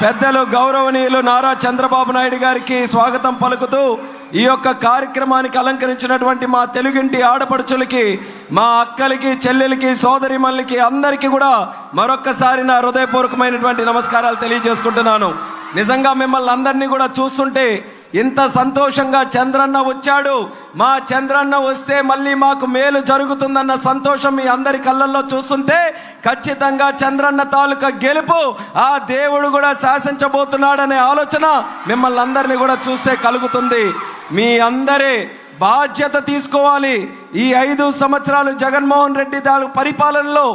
పెద్దలు గౌరవనీయులు నారా చంద్రబాబు నాయుడు గారికి స్వాగతం పలుకుతూ ఈ యొక్క కార్యక్రమానికి అలంకరించినటువంటి మా తెలుగింటి ఆడపడుచులకి మా అక్కలకి చెల్లెలకి సోదరిమల్లికి అందరికీ కూడా మరొక్కసారి నా హృదయపూర్వకమైనటువంటి నమస్కారాలు తెలియజేసుకుంటున్నాను. నిజంగా మిమ్మల్ని అందరినీ కూడా చూస్తుంటే ఇంత సంతోషంగా చంద్రన్న వచ్చాడు. మా చంద్రన్న వస్తే మళ్ళీ మాకు మేలు జరుగుతుందన్న సంతోషం మీ అందరి కళ్ళల్లో చూస్తుంటే ఖచ్చితంగా చంద్రన్న తాలూకా గెలుపు ఆ దేవుడు కూడా శాసించబోతున్నాడనే ఆలోచన మిమ్మల్ని అందరినీ కూడా చూస్తే కలుగుతుంది. మీ అందరి బాధ్యత తీసుకోవాలి. ఈ ఐదు సంవత్సరాలు జగన్మోహన్ రెడ్డి దాని పరిపాలనలో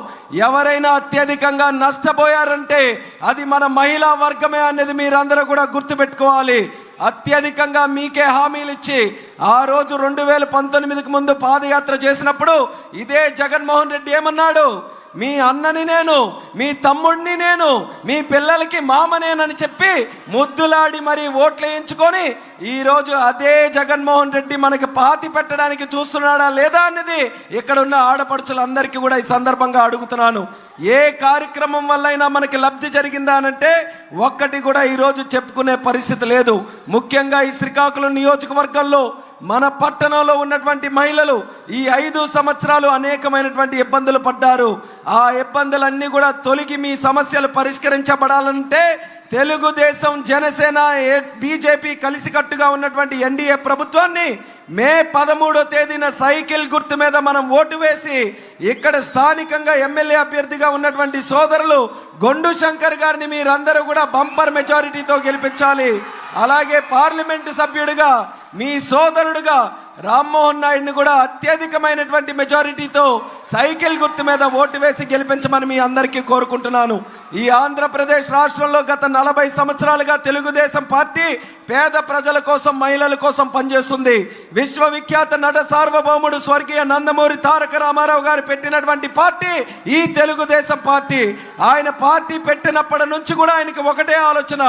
ఎవరైనా అత్యధికంగా నష్టపోయారంటే అది మన మహిళా వర్గమే అనేది మీరందరూ కూడా గుర్తుపెట్టుకోవాలి. అత్యధికంగా మీకే హామీలు ఇచ్చి ఆ రోజు రెండు వేల పంతొమ్మిదికి ముందు పాదయాత్ర చేసినప్పుడు ఇదే జగన్మోహన్ రెడ్డి ఏమన్నాడు? మీ అన్నని నేను మీ తమ్ముడిని నేను మీ పిల్లలకి మామనేనని చెప్పి ముద్దులాడి మరి ఓట్లు వేయించుకొని ఈరోజు అదే జగన్మోహన్ రెడ్డి మనకి పాతి పెట్టడానికి చూస్తున్నాడా లేదా అన్నది ఇక్కడ ఉన్న ఆడపడుచులందరికీ కూడా ఈ సందర్భంగా అడుగుతున్నాను. ఏ కార్యక్రమం వల్లైనా మనకి లబ్ధి జరిగిందా అనంటే ఒక్కటి కూడా ఈరోజు చెప్పుకునే పరిస్థితి లేదు. ముఖ్యంగా ఈ శ్రీకాకుళం నియోజకవర్గంలో మన పట్టణంలో ఉన్నటువంటి మహిళలు ఈ ఐదు సంవత్సరాలు అనేకమైనటువంటి ఇబ్బందులు పడ్డారు. ఆ ఇబ్బందులన్నీ కూడా తొలగి మీ సమస్యలు పరిష్కరించబడాలంటే తెలుగుదేశం జనసేన బీజేపీ కలిసికట్టుగా ఉన్నటువంటి ఎన్డీఏ ప్రభుత్వాన్ని మే పదమూడో తేదీన సైకిల్ గుర్తు మీద మనం ఓటు వేసి ఇక్కడ స్థానికంగా ఎమ్మెల్యే అభ్యర్థిగా ఉన్నటువంటి సోదరులు గొండు శంకర్ గారిని మీరందరూ కూడా బంపర్ మెజారిటీతో గెలిపించాలి. అలాగే పార్లమెంటు సభ్యుడిగా మీ సోదరుడుగా రామ్మోహన్ నాయుడిని కూడా అత్యధికమైనటువంటి మెజారిటీతో సైకిల్ గుర్తు మీద ఓటు వేసి గెలిపించమని మీ అందరికీ కోరుకుంటున్నాను. ఈ ఆంధ్రప్రదేశ్ రాష్ట్రంలో గత నలభై సంవత్సరాలుగా తెలుగుదేశం పార్టీ పేద ప్రజల కోసం మహిళల కోసం పనిచేస్తుంది. విశ్వవిఖ్యాత నట సార్వభౌముడు స్వర్గీయ నందమూరి తారక రామారావు గారు పెట్టినటువంటి పార్టీ ఈ తెలుగుదేశం పార్టీ. ఆయన పార్టీ పెట్టినప్పటి నుంచి కూడా ఆయనకి ఒకటే ఆలోచన.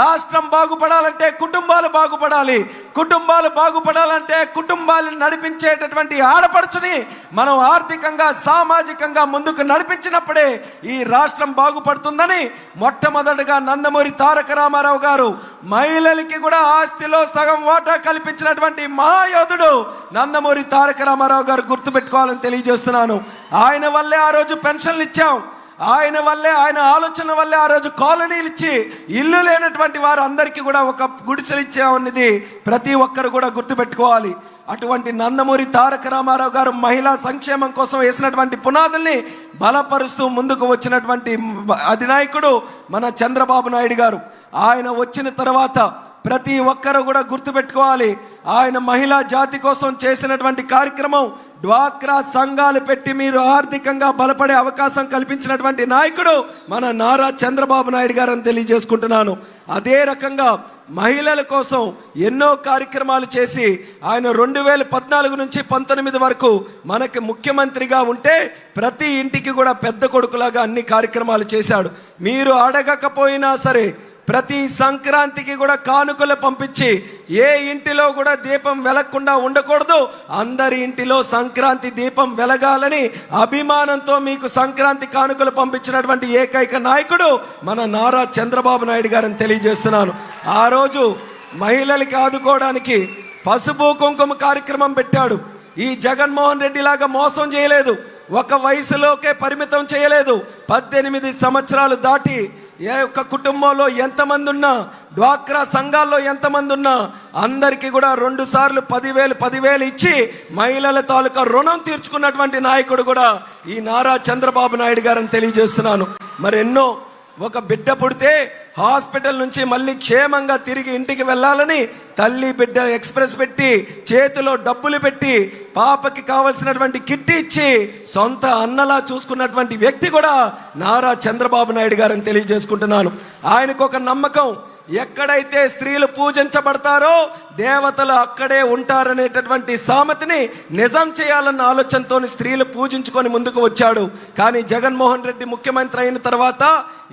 రాష్ట్రం బాగుపడాలంటే కుటుంబాలు బాగుపడాలి. కుటుంబాలు బాగుపడాలంటే కుటుంబాలను నడిపించేటటువంటి ఆడపడుచుని మనం ఆర్థికంగా సామాజికంగా ముందుకు నడిపించినప్పుడే ఈ రాష్ట్రం బాగుపడుతుందని మొట్టమొదటిగా నందమూరి తారక రామారావు గారు మహిళలకి కూడా ఆస్తిలో సగం వాటా కల్పించినటువంటి మహాయోధుడు నందమూరి తారక రామారావు గారు గుర్తుపెట్టుకోవాలని తెలియజేస్తున్నాను. ఆయన వల్లే ఆ రోజు పెన్షన్లు ఇచ్చాం. ఆయన వల్లే ఆయన ఆలోచన వల్లే ఆ రోజు కాలనీలు ఇచ్చి ఇల్లు లేనటువంటి వారు అందరికీ కూడా ఒక గుడిసెలు ఇచ్చామన్నది ప్రతి ఒక్కరు కూడా గుర్తుపెట్టుకోవాలి. అటువంటి నందమూరి తారక రామారావు గారు మహిళా సంక్షేమం కోసం వేసినటువంటి పునాదుల్ని బలపరుస్తూ ముందుకు వచ్చినటువంటి అధినాయకుడు మన చంద్రబాబు నాయుడు గారు. ఆయన వచ్చిన తర్వాత ప్రతి ఒక్కరు కూడా గుర్తుపెట్టుకోవాలి. ఆయన మహిళా జాతి కోసం చేసినటువంటి కార్యక్రమం డ్వాక్రా సంఘాలు పెట్టి మీరు ఆర్థికంగా బలపడే అవకాశం కల్పించినటువంటి నాయకుడు మన నారా చంద్రబాబు నాయుడు గారు అని తెలియజేసుకుంటున్నాను. అదే రకంగా మహిళల కోసం ఎన్నో కార్యక్రమాలు చేసి ఆయన రెండు వేల పద్నాలుగు నుంచి పంతొమ్మిది వరకు మనకి ముఖ్యమంత్రిగా ఉంటే ప్రతి ఇంటికి కూడా పెద్ద కొడుకులాగా అన్ని కార్యక్రమాలు చేశాడు. మీరు అడగకపోయినా సరే ప్రతి సంక్రాంతికి కూడా కానుకలు పంపించి ఏ ఇంటిలో కూడా దీపం వెలగకుండా ఉండకూడదు. అందరి ఇంటిలో సంక్రాంతి దీపం వెలగాలని అభిమానంతో మీకు సంక్రాంతి కానుకలు పంపించినటువంటి ఏకైక నాయకుడు మన నారా చంద్రబాబు నాయుడు గారని తెలియజేస్తున్నాను. ఆ రోజు మహిళలకి ఆదుకోవడానికి పసుపు కుంకుమ కార్యక్రమం పెట్టాడు. ఈ జగన్మోహన్ రెడ్డి లాగా మోసం చేయలేదు. ఒక వయసులోకే పరిమితం చేయలేదు. పద్దెనిమిది సంవత్సరాలు దాటి ఏ ఒక్క కుటుంబంలో ఎంతమంది ఉన్నా డ్వాక్రా సంఘాల్లో ఎంతమంది ఉన్నా అందరికీ కూడా రెండు సార్లు పదివేలు పదివేలు ఇచ్చి మహిళల తాలూకా రుణం తీర్చుకున్నటువంటి నాయకుడు కూడా ఈ నారా చంద్రబాబు నాయుడు గారని తెలియజేస్తున్నాను. మరి ఎన్నో ఒక బిడ్డ పుడితే హాస్పిటల్ నుంచి మళ్ళీ క్షేమంగా తిరిగి ఇంటికి వెళ్ళాలని తల్లి బిడ్డ ఎక్స్ప్రెస్ పెట్టి చేతిలో డబ్బులు పెట్టి పాపకి కావలసినటువంటి కిట్ ఇచ్చి సొంత అన్నలా చూసుకున్నటువంటి వ్యక్తి కూడా నారా చంద్రబాబు నాయుడు గారని తెలియజేసుకుంటున్నాను. ఆయనకు ఒక నమ్మకం ఎక్కడైతే స్త్రీలు పూజించబడతారో దేవతలు అక్కడే ఉంటారనేటటువంటి సామెతని నిజం చేయాలన్న ఆలోచనతో స్త్రీలు పూజించుకొని ముందుకు వచ్చాడు. కానీ జగన్మోహన్ రెడ్డి ముఖ్యమంత్రి అయిన తర్వాత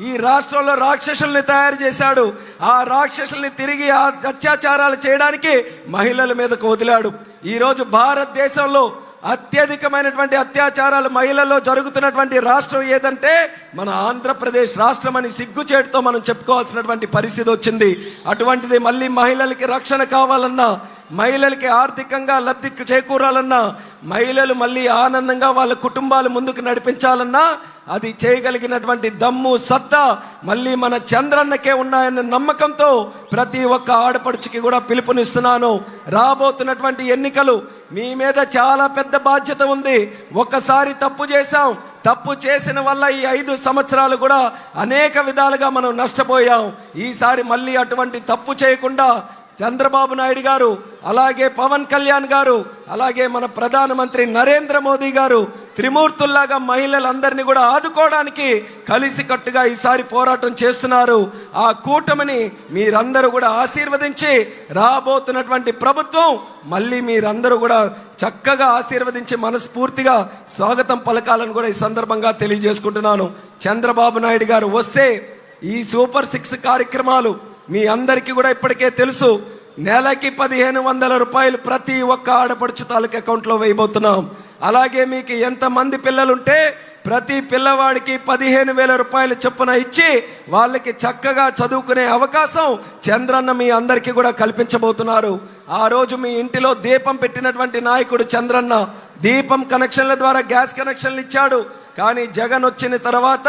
ఈ రాష్ట్రంలో రాక్షసుల్ని తయారు చేశాడు. ఆ రాక్షసుల్ని తిరిగి అత్యాచారాలు చేయడానికి మహిళల మీదకు వదిలాడు. ఈరోజు భారతదేశంలో అత్యధికమైనటువంటి అత్యాచారాలు మహిళల్లో జరుగుతున్నటువంటి రాష్ట్రం ఏదంటే మన ఆంధ్రప్రదేశ్ రాష్ట్రం అని సిగ్గుచేటుతో మనం చెప్పుకోవాల్సినటువంటి పరిస్థితి వచ్చింది. అటువంటిది మళ్ళీ మహిళలకి రక్షణ కావాలన్నా మహిళలకి ఆర్థికంగా లబ్ధి చేకూరాలన్నా మహిళలు మళ్ళీ ఆనందంగా వాళ్ళ కుటుంబాలు ముందుకు నడిపించాలన్నా అది చేయగలిగినటువంటి దమ్ము సత్తా మళ్ళీ మన చంద్రన్నకే ఉన్నాయన్న నమ్మకంతో ప్రతి ఒక్క ఆడపడుచుకి కూడా పిలుపునిస్తున్నాను. రాబోతున్నటువంటి ఎన్నికలు మీ మీద చాలా పెద్ద బాధ్యత ఉంది. ఒక్కసారి తప్పు చేశాం. తప్పు చేసిన వల్ల ఈ ఐదు సంవత్సరాలు కూడా అనేక విధాలుగా మనం నష్టపోయాం. ఈసారి మళ్ళీ అటువంటి తప్పు చేయకుండా చంద్రబాబు నాయుడు గారు అలాగే పవన్ కళ్యాణ్ గారు అలాగే మన ప్రధానమంత్రి నరేంద్ర మోదీ గారు త్రిమూర్తుల్లాగా మహిళలందరినీ కూడా ఆదుకోవడానికి కలిసికట్టుగా ఈసారి పోరాటం చేస్తున్నారు. ఆ కూటమిని మీరందరూ కూడా ఆశీర్వదించి రాబోతున్నటువంటి ప్రభుత్వం మళ్ళీ మీరందరూ కూడా చక్కగా ఆశీర్వదించి మనస్ఫూర్తిగా స్వాగతం పలకాలని కూడా ఈ సందర్భంగా తెలియజేసుకుంటున్నాను. చంద్రబాబు నాయుడు గారు వస్తే ఈ సూపర్ సిక్స్ కార్యక్రమాలు మీ అందరికీ కూడా ఇప్పటికే తెలుసు నెలకి పదిహేను వందల రూపాయలు ప్రతి ఒక్క ఆడపడుచు తాలూకు అకౌంట్లో వేయబోతున్నాం. అలాగే మీకు ఎంతమంది పిల్లలుంటే ప్రతి పిల్లవాడికి పదిహేను వేల రూపాయలు చొప్పున ఇచ్చి వాళ్ళకి చక్కగా చదువుకునే అవకాశం చంద్రన్న మీ అందరికీ కూడా కల్పించబోతున్నారు. ఆ రోజు మీ ఇంటిలో దీపం పెట్టినటువంటి నాయకుడు చంద్రన్న దీపం కనెక్షన్ల ద్వారా గ్యాస్ కనెక్షన్లు ఇచ్చాడు. కానీ జగన్ వచ్చిన తర్వాత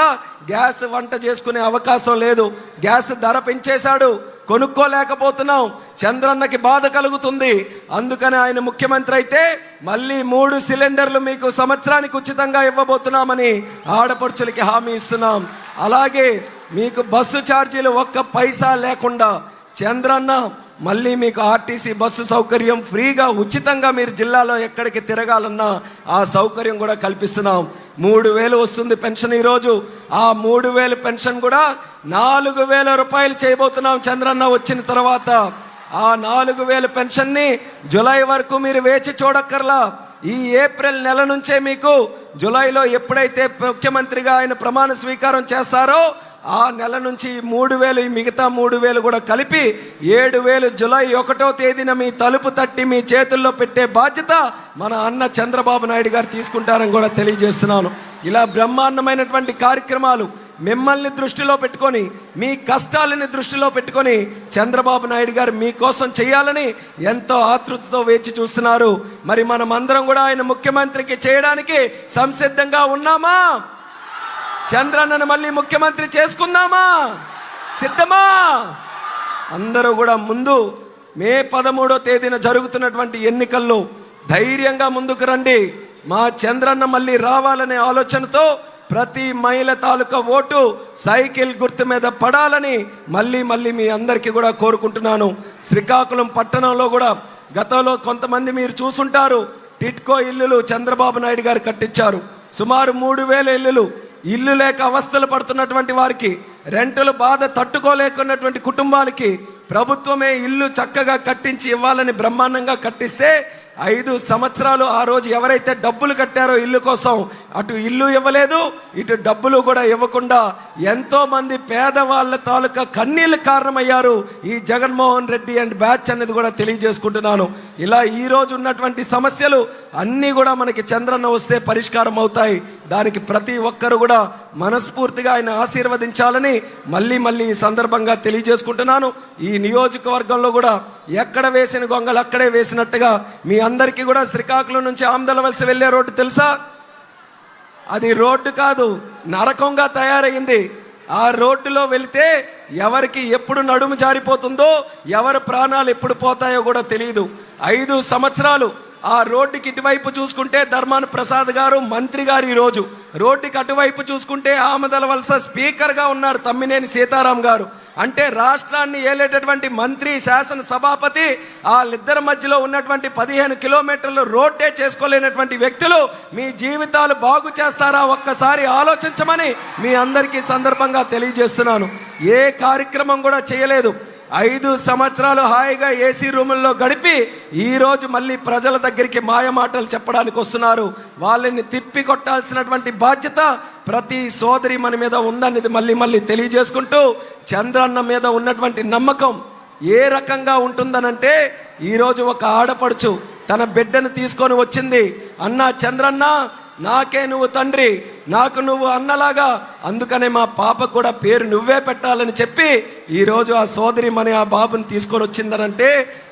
గ్యాస్ వంట చేసుకునే అవకాశం లేదు. గ్యాస్ ధర పెంచేశాడు. కొనుక్కోలేకపోతున్నాం. చంద్రన్నకి బాధ కలుగుతుంది. అందుకని ఆయన ముఖ్యమంత్రి అయితే మళ్ళీ మూడు సిలిండర్లు మీకు సంవత్సరానికి ఉచితంగా ఇవ్వబోతున్నామని ఆడపడుచులకి హామీ ఇస్తున్నాం. అలాగే మీకు బస్సు ఛార్జీలు ఒక్క పైసా లేకుండా చంద్రన్న మళ్ళీ మీకు ఆర్టీసీ బస్సు సౌకర్యం ఫ్రీగా ఉచితంగా మీరు జిల్లాలో ఎక్కడికి తిరగాలన్నా ఆ సౌకర్యం కూడా కల్పిస్తున్నాం. మూడు వేలు వస్తుంది పెన్షన్ ఈరోజు. ఆ మూడు వేలు పెన్షన్ కూడా నాలుగు వేల రూపాయలు చేయబోతున్నాం చంద్రన్న వచ్చిన తర్వాత. ఆ నాలుగు వేల పెన్షన్ని జులై వరకు మీరు వేచి చూడక్కర్లా. ఈ ఏప్రిల్ నెల నుంచే మీకు జులైలో ఎప్పుడైతే ముఖ్యమంత్రిగా ఆయన ప్రమాణ స్వీకారం చేస్తారో ఆ నెల నుంచి మూడు వేలు మిగతా మూడు వేలు కూడా కలిపి ఏడు వేలు జులై ఒకటో తేదీన మీ తలుపు తట్టి మీ చేతుల్లో పెట్టే బాధ్యత మన అన్న చంద్రబాబు నాయుడు గారు తీసుకుంటారని కూడా తెలియజేస్తున్నాను. ఇలా బ్రహ్మాండమైనటువంటి కార్యక్రమాలు మిమ్మల్ని దృష్టిలో పెట్టుకొని మీ కష్టాలని దృష్టిలో పెట్టుకొని చంద్రబాబు నాయుడు గారు మీకోసం చేయాలని ఎంతో ఆతృతతో వేచి చూస్తున్నారు. మరి మనం అందరం కూడా ఆయన ముఖ్యమంత్రికి చేయడానికి సంసిద్ధంగా ఉన్నామా? చంద్రన్నను మళ్ళీ ముఖ్యమంత్రి చేసుకుందామా? సిద్ధమా? అందరూ కూడా ముందు మే పదమూడో తేదీన జరుగుతున్నటువంటి ఎన్నికల్లో ధైర్యంగా ముందుకు రండి. మా చంద్రన్న మళ్ళీ రావాలనే ఆలోచనతో ప్రతి మహిళ తాలూకా ఓటు సైకిల్ గుర్తు మీద పడాలని మళ్ళీ మళ్ళీ మీ అందరికీ కూడా కోరుకుంటున్నాను. శ్రీకాకుళం పట్టణంలో కూడా గతంలో కొంతమంది మీరు చూసుంటారు. టిట్కో ఇల్లులు చంద్రబాబు నాయుడు గారు కట్టించారు. సుమారు మూడు వేల ఇల్లులు ఇల్లు లేక అవస్థలు పడుతున్నటువంటి వారికి రెంటలు బాధ తట్టుకోలేకున్నటువంటి కుటుంబాలకి ప్రభుత్వమే ఇల్లు చక్కగా కట్టించి ఇవ్వాలని బ్రహ్మాండంగా కట్టిస్తే ఐదు సంవత్సరాలు ఆ రోజు ఎవరైతే డబ్బులు కట్టారో ఇల్లు కోసం అటు ఇల్లు ఇవ్వలేదు ఇటు డబ్బులు కూడా ఇవ్వకుండా ఎంతో మంది పేదవాళ్ళ తాలూకా కన్నీళ్ళు కారణమయ్యారు ఈ జగన్మోహన్ రెడ్డి అండ్ బ్యాచ్ అనేది కూడా తెలియజేసుకుంటున్నాను. ఇలా ఈ రోజు ఉన్నటువంటి సమస్యలు అన్నీ కూడా మనకి చంద్రన్న వస్తే పరిష్కారం అవుతాయి. దానికి ప్రతి ఒక్కరు కూడా మనస్ఫూర్తిగా ఆయన ఆశీర్వదించాలని మళ్ళీ మళ్ళీ ఈ సందర్భంగా తెలియజేసుకుంటున్నాను. ఈ నియోజకవర్గంలో కూడా ఎక్కడ వేసిన గొంగలు అక్కడే వేసినట్టుగా మీ అందరికీ కూడా శ్రీకాకుళం నుంచి ఆమ్దలవలసి వెళ్ళే రోడ్డు తెలుసా? అది రోడ్డు కాదు నరకంగా తయారైంది. ఆ రోడ్డులో వెళితే ఎవరికి ఎప్పుడు నడుము జారిపోతుందో ఎవరి ప్రాణాలు ఎప్పుడు పోతాయో కూడా తెలియదు ఐదు సంవత్సరాలు ఆ రోడ్డుకి ఇటువైపు చూసుకుంటే ధర్మాన ప్రసాద్ గారు మంత్రి గారు ఈరోజు రోడ్డుకి అటువైపు చూసుకుంటే ఆమదల వలస స్పీకర్గా ఉన్నారు తమ్మినేని సీతారాం గారు. అంటే రాష్ట్రాన్ని ఏలేటటువంటి మంత్రి శాసన సభాపతి వాళ్ళిద్దరి మధ్యలో ఉన్నటువంటి పదిహేను కిలోమీటర్లు రోడ్డే చేసుకోలేనటువంటి వ్యక్తులు మీ జీవితాలు బాగు చేస్తారా ఒక్కసారి ఆలోచించమని మీ అందరికీ సందర్భంగా తెలియజేస్తున్నాను. ఏ కార్యక్రమం కూడా చేయలేదు. ఐదు సంవత్సరాలు హాయిగా ఏసీ రూముల్లో గడిపి ఈరోజు మళ్ళీ ప్రజల దగ్గరికి మాయమాటలు చెప్పడానికి వస్తున్నారు. వాళ్ళని తిప్పి కొట్టాల్సినటువంటి బాధ్యత ప్రతి సోదరి మన మీద ఉందనేది మళ్ళీ మళ్ళీ తెలియజేసుకుంటూ చంద్రన్న మీద ఉన్నటువంటి నమ్మకం ఏ రకంగా ఉంటుందనంటే ఈరోజు ఒక ఆడపడుచు తన బిడ్డను తీసుకొని వచ్చింది. అన్నా చంద్రన్న నాకే నువ్వు తండ్రి నాకు నువ్వు అన్నలాగా. అందుకనే మా పాప కూడా పేరు నువ్వే పెట్టాలని చెప్పి ఈరోజు ఆ సోదరి మన ఆ బాబుని తీసుకొని వచ్చిందనంటే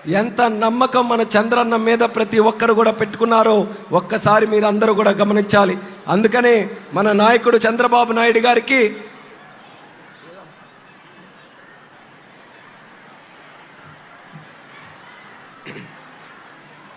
ఎంత నమ్మకం మన చంద్రన్న మీద ప్రతి ఒక్కరు కూడా పెట్టుకున్నారో ఒక్కసారి మీరు అందరూ కూడా గమనించాలి. అందుకనే మన నాయకుడు చంద్రబాబు నాయుడు గారికి